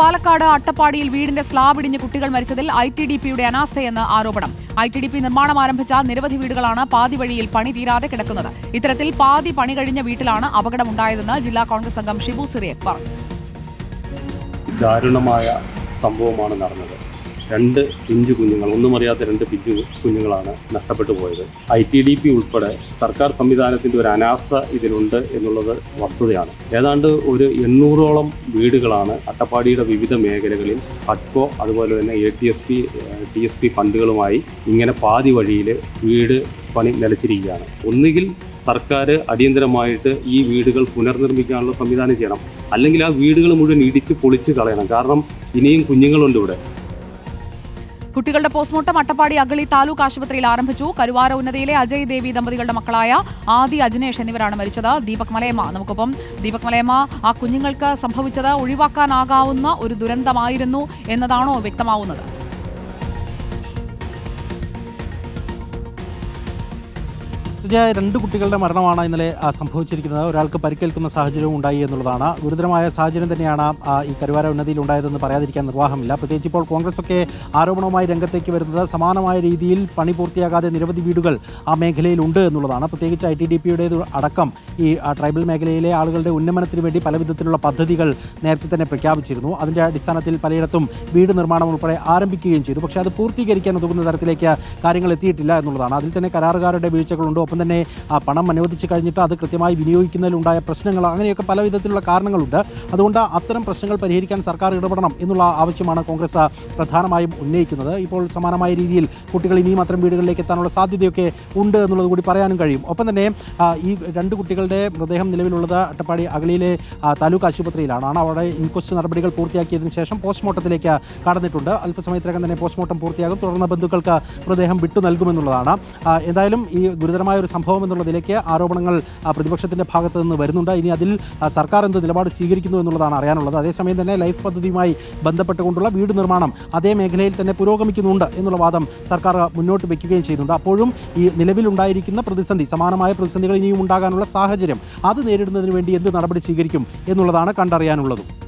പാലക്കാട് അട്ടപ്പാടിയിൽ വീടിന്റെ സ്ലാബ് ഇടിഞ്ഞ് കുട്ടികൾ മരിച്ചതിൽ ഐ ടി ഡി പിയുടെ അനാസ്ഥയെന്ന് ആരോപണം. ഐ ടി ഡി പി നിർമ്മാണം ആരംഭിച്ച നിരവധി വീടുകളാണ് പാതി വഴിയിൽ പണി തീരാതെ കിടക്കുന്നത്. ഇത്തരത്തിൽ പാതി പണി കഴിഞ്ഞ വീട്ടിലാണ് അപകടമുണ്ടായതെന്ന് ജില്ലാ കോൺഗ്രസ് അംഗം ഷിബു സിറിയക് പറഞ്ഞു. ദാരുണമായ സംഭവമാണ് നടന്നത്. രണ്ട് പിഞ്ചു കുഞ്ഞുങ്ങൾ ഒന്നും അറിയാത്ത രണ്ട് പിഞ്ചു കുഞ്ഞുങ്ങളാണ് നഷ്ടപ്പെട്ടു പോയത്. ഐ ടി ഡി പി ഉൾപ്പെടെ സർക്കാർ സംവിധാനത്തിന്റെ ഒരു അനാസ്ഥ ഇതിലുണ്ട് എന്നുള്ളത് വസ്തുതയാണ്. ഏതാണ്ട് ഒരു എണ്ണൂറോളം വീടുകളാണ് അട്ടപ്പാടിയുടെ വിവിധ മേഖലകളിൽ അട്കോ അതുപോലെ തന്നെ A T S P T S P ഫണ്ടുകളുമായി ഇങ്ങനെ പാതി വഴിയിൽ വീട് പണി നിലച്ചിരിക്കുകയാണ്. ഒന്നുകിൽ സർക്കാർ അടിയന്തരമായിട്ട് ഈ വീടുകൾ പുനർനിർമ്മിക്കാനുള്ള സംവിധാനം ചെയ്യണം. അല്ലെങ്കിൽ ആ വീടുകൾ മുഴുവൻ ഇടിച്ച് പൊളിച്ച് കളയണം. കാരണം ഇനിയും കുഞ്ഞുങ്ങളുണ്ട് ഇവിടെ. കുട്ടികളുടെ പോസ്റ്റ്മോർട്ടം അട്ടപ്പാടി അഗളി താലൂക്ക് ആശുപത്രിയിൽ ആരംഭിച്ചു. കരുവാര ഉന്നതിയിലെ അജയ് ദേവി ദമ്പതികളുടെ മക്കളായ ആദി അജനേഷ് എന്നിവരാണ് മരിച്ചത്. ദീപക് മലയമ്മ നമുക്കൊപ്പം ദീപക് മലയമ്മ ആ കുഞ്ഞുങ്ങൾക്ക് സംഭവിച്ചത് ഒഴിവാക്കാനാകാവുന്ന ഒരു ദുരന്തമായിരുന്നു എന്നതാണോ വ്യക്തമാവുന്നത്? സുജയ രണ്ട് കുട്ടികളുടെ മരണമാണ് ഇന്നലെ സംഭവിച്ചിരിക്കുന്നത്. ഒരാൾക്ക് പരിക്കേൽക്കുന്ന സാഹചര്യവും ഉണ്ടായി എന്നുള്ളതാണ്. ഗുരുതരമായ സാഹചര്യം തന്നെയാണ് ഈ കരുവാര ഉന്നതിയിൽ ഉണ്ടായതെന്ന് പറയാതിരിക്കാൻ നിർവാഹമില്ല. പ്രത്യേകിച്ച് ഇപ്പോൾ കോൺഗ്രസ് ഒക്കെ ആരോപണവുമായി രംഗത്തേക്ക് വരുന്നത് സമാനമായ രീതിയിൽ പണി പൂർത്തിയാകാതെ നിരവധി വീടുകൾ ആ മേഖലയിൽ ഉണ്ട് എന്നുള്ളതാണ്. പ്രത്യേകിച്ച് ഐ ടി ഡി പിയുടെ അടക്കം ഈ ട്രൈബൽ മേഖലയിലെ ആളുകളുടെ ഉന്നമനത്തിന് വേണ്ടി പല വിധത്തിലുള്ള പദ്ധതികൾ നേരത്തെ തന്നെ പ്രഖ്യാപിച്ചിരുന്നു. അതിന്റെ അടിസ്ഥാനത്തിൽ പലയിടത്തും വീട് നിർമ്മാണം ഉൾപ്പെടെ ആരംഭിക്കുകയും ചെയ്തു. പക്ഷേ അത് പൂർത്തീകരിക്കാൻ ഉതകുന്ന തരത്തിലേക്ക് കാര്യങ്ങൾ എത്തിയിട്ടില്ല എന്നുള്ളതാണ്. അതിൽ തന്നെ കരാറുകാരുടെ വീഴ്ചകളുണ്ട്? ഒപ്പം തന്നെ ആ പണം അനുവദിച്ച് കഴിഞ്ഞിട്ട് അത് കൃത്യമായി വിനിയോഗിക്കുന്നതിലുണ്ടായ പ്രശ്നങ്ങൾ അങ്ങനെയൊക്കെ പല വിധത്തിലുള്ള കാരണങ്ങളുണ്ട്. അതുകൊണ്ട് അത്തരം പ്രശ്നങ്ങൾ പരിഹരിക്കാൻ സർക്കാർ ഇടപെടണം എന്നുള്ള ആവശ്യമാണ് കോൺഗ്രസ് പ്രധാനമായും ഉന്നയിക്കുന്നത്. ഇപ്പോൾ സമാനമായ രീതിയിൽ കുട്ടികൾ ഇനിയും അത്തരം വീടുകളിലേക്ക് എത്താനുള്ള സാധ്യതയൊക്കെ ഉണ്ട് എന്നുള്ളത് കൂടി പറയാനും കഴിയും. ഒപ്പം തന്നെ ഈ രണ്ട് കുട്ടികളുടെ മൃതദേഹം നിലവിലുള്ളത് അട്ടപ്പാടി അഗളിയിലെ താലൂക്ക് ആശുപത്രിയിലാണ്. അവിടെ ഇൻക്വസ്റ്റ് നടപടികൾ പൂർത്തിയാക്കിയതിനു ശേഷം പോസ്റ്റ്മോർട്ടത്തിലേക്ക് കടന്നിട്ടുണ്ട്. അല്പസമയത്തിനകം തന്നെ പോസ്റ്റ്മോർട്ടം പൂർത്തിയാകും. തുടർന്ന് ബന്ധുക്കൾക്ക് മൃതദേഹം വിട്ടു നൽകുമെന്നുള്ളതാണ്. എന്തായാലും ഈ ഗുരുതരമായ ഒരു സംഭവം എന്നുള്ളതിലേക്ക് ആരോപണങ്ങൾ പ്രതിപക്ഷത്തിന്റെ ഭാഗത്ത് നിന്ന് വരുന്നുണ്ട്. ഇനി അതിൽ സർക്കാർ എന്ത് നിലപാട് സ്വീകരിക്കുന്നു എന്നുള്ളതാണ് അറിയാനുള്ളത്. അതേസമയം തന്നെ ലൈഫ് പദ്ധതിയുമായി ബന്ധപ്പെട്ടുകൊണ്ടുള്ള വീട് നിർമ്മാണം അതേ മേഖലയിൽ തന്നെ പുരോഗമിക്കുന്നുണ്ട് എന്നുള്ള വാദം സർക്കാർ മുന്നോട്ട് വയ്ക്കുകയും ചെയ്യുന്നുണ്ട്. അപ്പോഴും ഈ നിലവിലുണ്ടായിരിക്കുന്ന പ്രതിസന്ധി സമാനമായ പ്രതിസന്ധികൾ ഇനിയും ഉണ്ടാകാനുള്ള സാഹചര്യം അത് നേരിടുന്നതിന് വേണ്ടി എന്ത് നടപടി സ്വീകരിക്കും എന്നുള്ളതാണ് കണ്ടറിയാനുള്ളതും.